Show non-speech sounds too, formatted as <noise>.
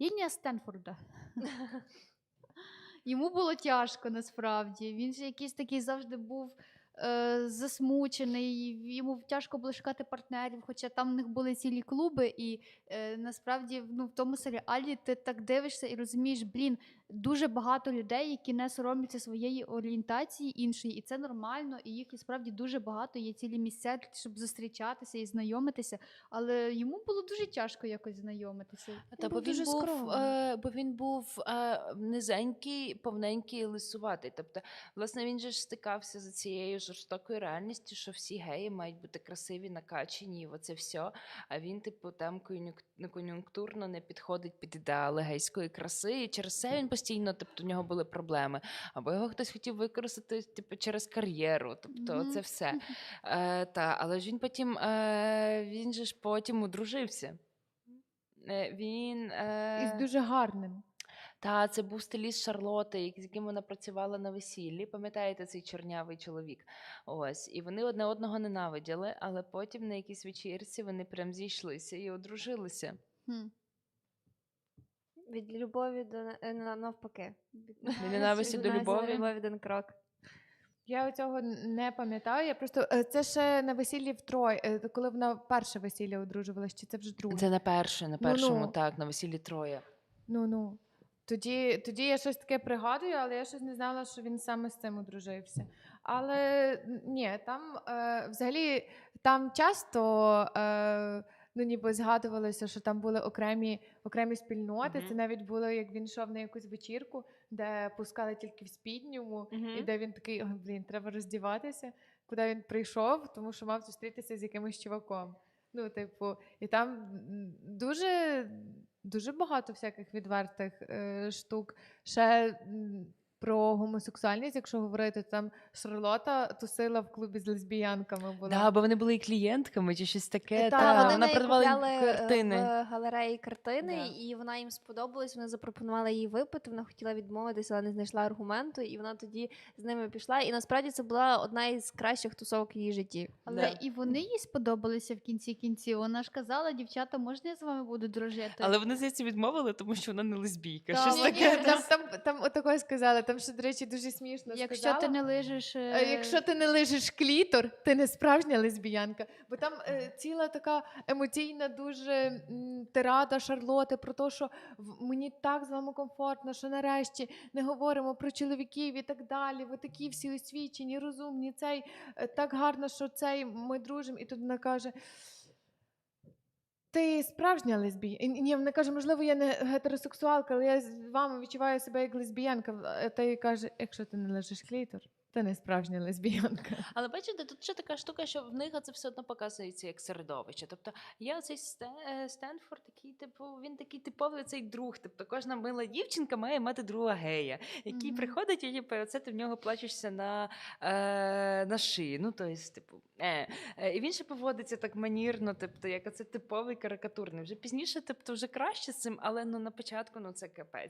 Генія Стенфорда. Йому було тяжко насправді. Він ж якийсь такий завжди був засмучений, йому тяжко було шукати партнерів, хоча там в них були цілі клуби, і е, насправді ну, в тому серіалі ти так дивишся і розумієш, блін, дуже багато людей, які не соромляться своєї орієнтації іншої, і це нормально, і їх і справді дуже багато. Є цілі місця, щоб зустрічатися і знайомитися. Але йому було дуже тяжко якось знайомитися. Та бо він дуже був, е, бо він був е, низенький, повненький, лисуватий. Тобто, власне, він же ж стикався з цією жорстокою реальністю, що всі геї мають бути красиві, накачані, і оце все. А він, типу, там конюнк- кон'юнктурно не підходить під ідеали гейської краси, і через це він постійно, тобто, в нього були проблеми. Або його хтось хотів використати, типу, через кар'єру. Тобто, Мгм. це все. Е, та, але ж він потім, е, він же ж потім одружився. Е, Він е, Із дуже гарним. Та це був стиліст Шарлоти, з яким вона працювала на весіллі. Пам'ятаєте цей чорнявий чоловік? Ось, і вони одне одного ненавиділи, але потім на якійсь вечірці вони прям зійшлися і одружилися. Хм. Від любові до е, на- навпаки. Від <laughs> ненависті до любові? любові один крок. Я цього не пам'ятаю. Я просто е, це ще на весіллі в е, коли вона перше весілля одружувалась, чи це вже друге? Це на перше, на Ну-ну. першому, так, на весіллі троє. Ну ну. Тоді, тоді я щось таке пригадую, але я щось не знала, що він саме з цим одружився. Але ні, там е, взагалі там часто е, ну, ніби згадувалося, що там були окремі, окремі спільноти. Мгм. Це навіть було, як він йшов на якусь вечірку, де пускали тільки в спідньому, і де він такий, ой, блін, треба роздіватися, куди він прийшов, тому що мав зустрітися з якимось чуваком. Ну, типу, і там дуже, дуже багато всяких відвертих е, штук. Ще про гомосексуальність, якщо говорити, там Шарлота тусила в клубі з лесбіянками. Була. Да, бо вони були і клієнтками чи щось таке. Та, Та, вони вона продавала їм е, картини. в галереї картини, Да. і вона їм сподобалась. Вони запропонували їй випити. Вона хотіла відмовитися, але не знайшла аргументу, і вона тоді з ними пішла. І насправді це була одна із кращих тусовок її житті. Але Да. і вони їй сподобалися в кінці кінців. Вона ж казала, дівчата, можна я з вами буду дружити? Але вони здається відмовили, тому що вона не лесбійка. Та, Щось ні, таке. ні, Там, там, там отакое сказали, там ще, до речі, дуже смішно Якщо сказала. ти не лижеш. Е, е, Якщо ти не лижеш клітор, ти не справжня лесбіянка. Бо там е, ціла така емоційна дуже м, тирада Шарлоти про те, що в- мені так з вами комфортно, що нарешті не говоримо про чоловіків і так далі. Ви такі всі освічені, розумні, цей е, так гарно, що цей ми дружимо. І тут вона каже. Ти справжня лесбійка? Ні, вона каже, можливо, я не гетеросексуалка, але я з вами відчуваю себе як лесбіянка. А Та й каже, якщо ти не лежиш клітор, ти не справжня лесбіянка. Але бачите, тут ще така штука, що в них це все одно показується як середовище. Тобто є цей Стенфорд, такий, типу, він такий типовий цей друг. Тобто кожна мила дівчинка має мати друга гея, який Мгм. приходить і типу, оце ти в нього плачешся на, е, на шиї. Ну, то есть, типу, е. Е, І він ще поводиться так манірно, тобто, як оце типовий карикатурний. Вже пізніше, тобто, вже краще з цим, але ну на початку ну це капець.